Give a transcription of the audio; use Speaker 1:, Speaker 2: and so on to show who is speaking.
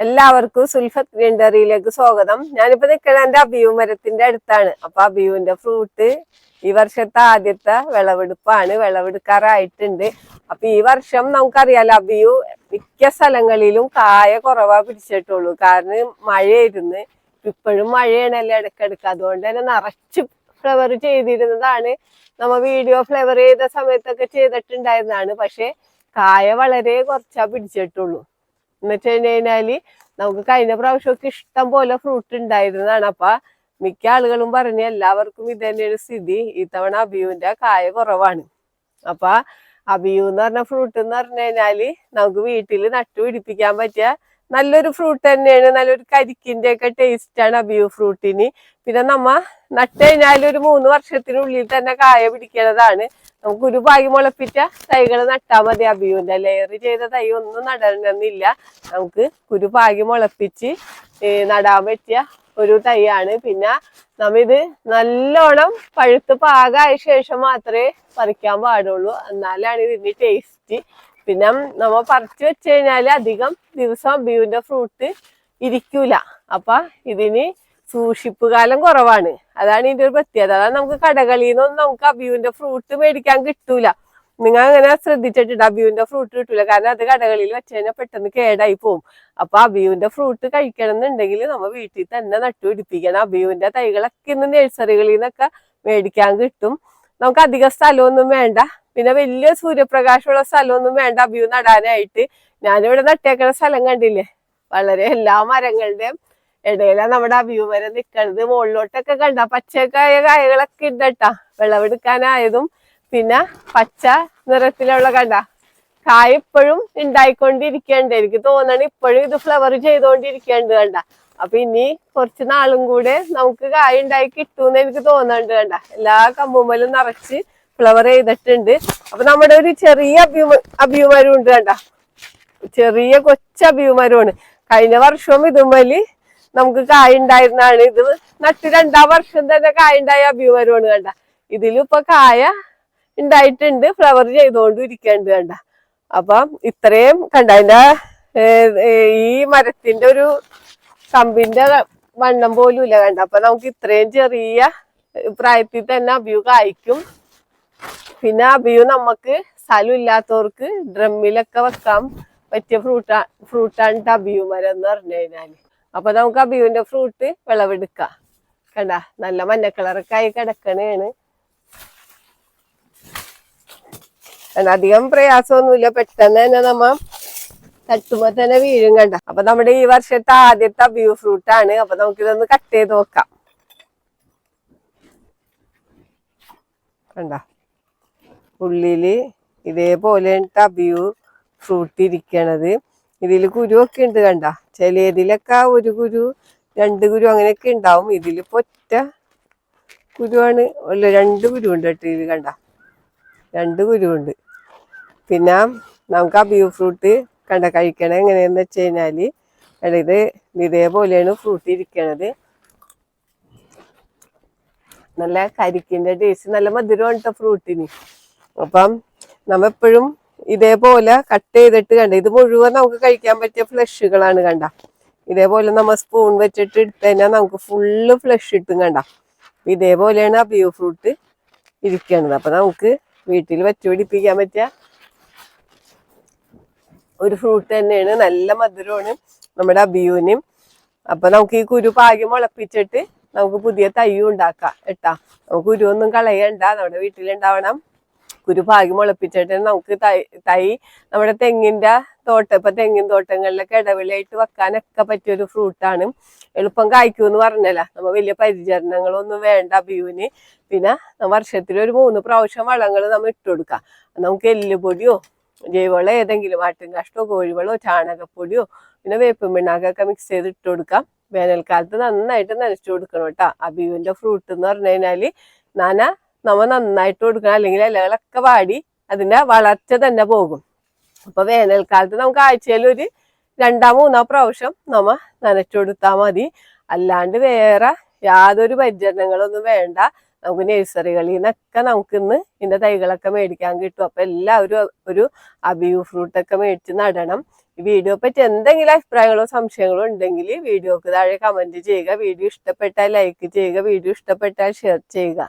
Speaker 1: എല്ലാവർക്കും സുൽഫത്ത് ഗ്രൈൻഡറിയിലേക്ക് സ്വാഗതം. ഞാനിപ്പോ നിൽക്കണ എന്റെ അബിയു മരത്തിന്റെ അടുത്താണ്. അപ്പൊ അബിയുവിന്റെ ഫ്രൂട്ട് ഈ വർഷത്തെ ആദ്യത്തെ വിളവെടുപ്പാണ്. വിളവെടുക്കാറായിട്ടുണ്ട്. അപ്പൊ ഈ വർഷം നമുക്കറിയാലോ അബിയു മിക്ക സ്ഥലങ്ങളിലും കായ കുറവാ പിടിച്ചിട്ടുള്ളൂ. കാരണം മഴയായിരുന്നു. ഇപ്പോഴും മഴയാണല്ലോ ഇടയ്ക്കിടയ്ക്ക്. അതുകൊണ്ട് തന്നെ നിറച്ച് ഫ്ലവർ ചെയ്തിരുന്നതാണ്. നമ്മ വീഡിയോ ഫ്ലവർ ചെയ്ത സമയത്തൊക്കെ ചെയ്തിട്ടുണ്ടായിരുന്നതാണ്. പക്ഷെ കായ വളരെ കുറച്ചാ പിടിച്ചിട്ടുള്ളൂ. എന്ന് വെച്ച് കഴിഞ്ഞാൽ നമുക്ക് കഴിഞ്ഞ പ്രാവശ്യമൊക്കെ ഇഷ്ടം പോലെ ഫ്രൂട്ട് ഉണ്ടായിരുന്നതാണ്. അപ്പൊ മിക്ക ആളുകളും പറഞ്ഞു എല്ലാവർക്കും ഇത് തന്നെയാണ് സ്ഥിതി. ഇത്തവണ അബിയുവിന്റെ കായ കുറവാണ്. അപ്പൊ അബിയു എന്ന് പറഞ്ഞ ഫ്രൂട്ട് എന്ന് പറഞ്ഞു കഴിഞ്ഞാൽ നമുക്ക് വീട്ടിൽ നട്ടുപിടിപ്പിക്കാൻ പറ്റിയ നല്ലൊരു ഫ്രൂട്ട് തന്നെയാണ്. നല്ലൊരു കരിക്കിന്റെ ഒക്കെ ടേസ്റ്റ് ആണ് അബിയു ഫ്രൂട്ടിന് പിന്നെ നമ്മ നട്ടുകഴിഞ്ഞാൽ ഒരു മൂന്ന് വർഷത്തിനുള്ളിൽ തന്നെ കായ പിടിക്കണതാണ്. നമുക്ക് ഒരു ഭാഗ്യം മുളപ്പിച്ച തൈകൾ നട്ടാൽ മതി അബിയുവിന്റെ ലെയർ ചെയ്ത തൈ ഒന്നും നടണമെന്നില്ല. നമുക്ക് ഒരു ഭാഗ്യം മുളപ്പിച്ച് നടാൻ പറ്റിയ ഒരു തൈയാണ്. പിന്നെ നമ്മ ഇത് നല്ലോണം പഴുത്ത് പാകമായ ശേഷം മാത്രമേ പറിക്കാൻ പാടുള്ളൂ. എന്നാലാണ് ഇതിന്റെ ടേസ്റ്റ് പിന്നെ നമ്മൾ പറിച്ചു വെച്ച് കഴിഞ്ഞാൽ അധികം ദിവസം അബിയുവിന്റെ ഫ്രൂട്ട് ഇരിക്കൂല. അപ്പൊ ഇതിന് സൂക്ഷിപ്പ് കാലം കുറവാണ്. അതാണ് ഇതിന്റെ ഒരു പ്രത്യേകത. അതാണ് നമുക്ക് കടകളിൽ നിന്നൊന്നും നമുക്ക് അബിയുവിന്റെ ഫ്രൂട്ട് മേടിക്കാൻ കിട്ടൂല. നിങ്ങൾ അങ്ങനെ ശ്രദ്ധിച്ചിട്ടുണ്ട് അബിയുവിന്റെ ഫ്രൂട്ട് കിട്ടൂല. കാരണം അത് കടകളിൽ വെച്ച് കഴിഞ്ഞാൽ പെട്ടെന്ന് കേടായി പോകും അപ്പൊ അബിയുവിന്റെ ഫ്രൂട്ട് കഴിക്കണം എന്നുണ്ടെങ്കിൽ നമ്മൾ വീട്ടിൽ തന്നെ നട്ടുപിടിപ്പിക്കണം. അബിയുവിന്റെ തൈകളൊക്കെ ഇന്ന് നഴ്സറികളിൽ നിന്നൊക്കെ മേടിക്കാൻ കിട്ടും. നമുക്ക് അധികം സ്ഥലമൊന്നും വേണ്ട. പിന്നെ വലിയ സൂര്യപ്രകാശമുള്ള സ്ഥലമൊന്നും വേണ്ട അബിയു നടാനായിട്ട്. ഞാനിവിടെ നട്ടേക്കുന്ന സ്ഥലം കണ്ടില്ലേ? വളരെ എല്ലാ മരങ്ങളുടെയും ഇടയിലാണ് നമ്മുടെ വ്യൂ വരെ നിക്കണത്. മുകളിലോട്ടൊക്കെ കണ്ട? പച്ചക്കായ കായകളൊക്കെ ഉണ്ടട്ടാ വിളവെടുക്കാനായതും പിന്നെ പച്ച നിറത്തിലുള്ള കണ്ട. കായ ഇപ്പോഴും ഉണ്ടായിക്കൊണ്ടിരിക്കണ്ട്. എനിക്ക് തോന്നണ ഇപ്പോഴും ഇത് ഫ്ലവർ ചെയ്തോണ്ടിരിക്കണ്ട് കണ്ട. അപ്പൊ ഇനി കുറച്ച് നാളും കൂടെ നമുക്ക് കായ ഉണ്ടായി കിട്ടൂന്ന് എനിക്ക് തോന്നുന്നുണ്ട് കണ്ട. എല്ലാ കമ്പുമ്പലും നിറച്ച് ഫ്ലവർ ചെയ്തിട്ടുണ്ട്. അപ്പൊ നമ്മുടെ ഒരു ചെറിയ അഭ്യൂമ അഭ്യൂമരം ഉണ്ട് കണ്ട. ചെറിയ കൊച്ച കഴിഞ്ഞ വർഷവും ഇതുമ്മൽ നമുക്ക് കായ ഉണ്ടായിരുന്നാണ് ഇത് നട്ട് രണ്ടാം വർഷം തന്നെ കായ ഉണ്ടായ അഭ്യുമരമാണ് കണ്ട ഇതിലിപ്പോ കായ ഉണ്ടായിട്ടുണ്ട് ഫ്ലവർ ചെയ്തുകൊണ്ട് ഇരിക്കേണ്ട കണ്ട. അപ്പം ഇത്രയും കണ്ട. അതിന്റെ ഈ മരത്തിന്റെ ഒരു കമ്പിന്റെ വണ്ണം പോലും ഇല്ല കണ്ട. അപ്പൊ നമുക്ക് ഇത്രയും ചെറിയ പ്രായത്തിൽ തന്നെ അഭിയു കായ്ക്കും. പിന്നെ അഭിയു നമുക്ക് സ്ഥലം ഇല്ലാത്തവർക്ക് ഡ്രമ്മിലൊക്കെ വെക്കാം പറ്റിയ ഫ്രൂട്ടാ ഫ്രൂട്ടാണ് അഭിയു മരം എന്ന് പറഞ്ഞു കഴിഞ്ഞാൽ. അപ്പൊ നമുക്ക് അബിയുവിന്റെ ഫ്രൂട്ട് വിളവെടുക്കാം. കണ്ട നല്ല മഞ്ഞ കളറൊക്കെ ആയി കിടക്കണേണ്. അധികം പ്രയാസമൊന്നുമില്ല. പെട്ടെന്ന് തന്നെ നമ്മ തട്ടുമ്പോ തന്നെ വീഴും കണ്ട. അപ്പൊ നമ്മുടെ ഈ വർഷത്തെ ആദ്യത്തെ അബിയു ഫ്രൂട്ട് ആണ്. അപ്പൊ നമുക്കിതൊന്ന് കട്ട് ചെയ്ത് നോക്കാം. കണ്ട ഉള്ളിൽ ഇതേപോലെ അബിയു ഫ്രൂട്ട് ഇരിക്കണത്. ഇതിൽ കുരുവൊക്കെ ഉണ്ട് കണ്ട. ചിലതിലൊക്കെ ഒരു കുരു രണ്ട് കുരു അങ്ങനെയൊക്കെ ഉണ്ടാവും. ഇതിലിപ്പോ ഒറ്റ കുരുവാണ് അല്ല രണ്ട് കുരു ഉണ്ട് കേട്ടോ ഇത് കണ്ട. രണ്ട് കുരുവുണ്ട്. പിന്നെ നമുക്ക് ആ ബീഫ് ഫ്രൂട്ട് കണ്ട കഴിക്കണത് എങ്ങനെയെന്ന് വെച്ച് കഴിഞ്ഞാൽ കണ്ട ഇത് ഇതേപോലെയാണ് ഫ്രൂട്ട് ഇരിക്കണത്. നല്ല കരിക്കിന്റെ ടേസ്റ്റ് നല്ല മധുരമാണ് കേട്ടോ ഫ്രൂട്ടിന് അപ്പം നമ്മ എപ്പോഴും ഇതേപോലെ കട്ട് ചെയ്തിട്ട് കണ്ട ഇത് മുഴുവൻ നമുക്ക് കഴിക്കാൻ പറ്റിയ ഫ്ലഷുകളാണ് കണ്ട. ഇതേപോലെ നമ്മൾ സ്പൂൺ വെച്ചിട്ട് എടുത്തു കഴിഞ്ഞാൽ നമുക്ക് ഫുള്ള് ഫ്ലഷ് കിട്ടും കണ്ട. ഇതേപോലെയാണ് ബീഫ് ഫ്രൂട്ട് ഇരിക്കണത്. അപ്പൊ നമുക്ക് വീട്ടിൽ വെച്ച് പിടിപ്പിക്കാൻ പറ്റിയ ഒരു ഫ്രൂട്ട് തന്നെയാണ്. നല്ല മധുരമാണ് നമ്മുടെ അബിയൂനും അപ്പൊ നമുക്ക് ഈ കുരു പാകി മുളപ്പിച്ചിട്ട് നമുക്ക് പുതിയ തൈ ഉണ്ടാക്കാം കേട്ടാ. നമുക്ക് കുരു ഒന്നും കളയണ്ട. നമ്മുടെ വീട്ടിലുണ്ടാവണം കുരു ഭാഗ്യം മുളപ്പിച്ചിട്ട് നമുക്ക് തൈ തൈ നമ്മുടെ തെങ്ങിന്റെ തോട്ടം ഇപ്പൊ തെങ്ങിൻ തോട്ടങ്ങളിലൊക്കെ ഇടവിളയായിട്ട് വെക്കാനൊക്കെ പറ്റിയൊരു ഫ്രൂട്ടാണ് എളുപ്പം കായ്ക്കുമെന്ന് പറഞ്ഞല്ല. നമ്മ വലിയ പരിചരണങ്ങളൊന്നും വേണ്ട ബിയുവിന് പിന്നെ വർഷത്തിൽ ഒരു മൂന്ന് പ്രാവശ്യം വളങ്ങൾ നമ്മൾ ഇട്ട് കൊടുക്കാം. നമുക്ക് എല്ലുപൊടിയോ ജൈവവളം ഏതെങ്കിലും ആട്ടും കാഷ്ടോ കോഴിവളോ ചാണകപ്പൊടിയോ പിന്നെ വേപ്പും പിണ്ണാക്കൊക്കെ മിക്സ് ചെയ്ത് ഇട്ട് കൊടുക്കാം. വേനൽക്കാലത്ത് നന്നായിട്ട് നനച്ചു കൊടുക്കണം കേട്ടോ. അബിയുവിന്റെ ഫ്രൂട്ട് എന്ന് പറഞ്ഞു കഴിഞ്ഞാൽ നന നമ്മ നന്നായിട്ട് കൊടുക്കണം. അല്ലെങ്കിൽ ഇലകളൊക്കെ വാടി അതിന്റെ വളർച്ച തന്നെ പോകും. അപ്പൊ വേനൽക്കാലത്ത് നമുക്ക് ആഴ്ചയിൽ ഒരു രണ്ടാം മൂന്നാം പ്രാവശ്യം നമ്മ നനച്ചു കൊടുത്താൽ മതി. അല്ലാണ്ട് വേറെ യാതൊരു പരിചരണങ്ങളൊന്നും വേണ്ട. നമുക്ക് നഴ്സറികളിൽ നിന്നൊക്കെ നമുക്ക് ഇന്ന് ഇതിന്റെ തൈകളൊക്കെ മേടിക്കാൻ കിട്ടും. അപ്പൊ എല്ലാവരും ഒരു അബിയു ഫ്രൂട്ട് ഒക്കെ മേടിച്ച് നടണം. ഈ വീഡിയോ പറ്റി എന്തെങ്കിലും അഭിപ്രായങ്ങളോ സംശയങ്ങളോ ഉണ്ടെങ്കിൽ വീഡിയോക്ക് താഴെ കമന്റ് ചെയ്യുക. വീഡിയോ ഇഷ്ടപ്പെട്ടാൽ ലൈക്ക് ചെയ്യുക. വീഡിയോ ഇഷ്ടപ്പെട്ടാൽ ഷെയർ ചെയ്യുക.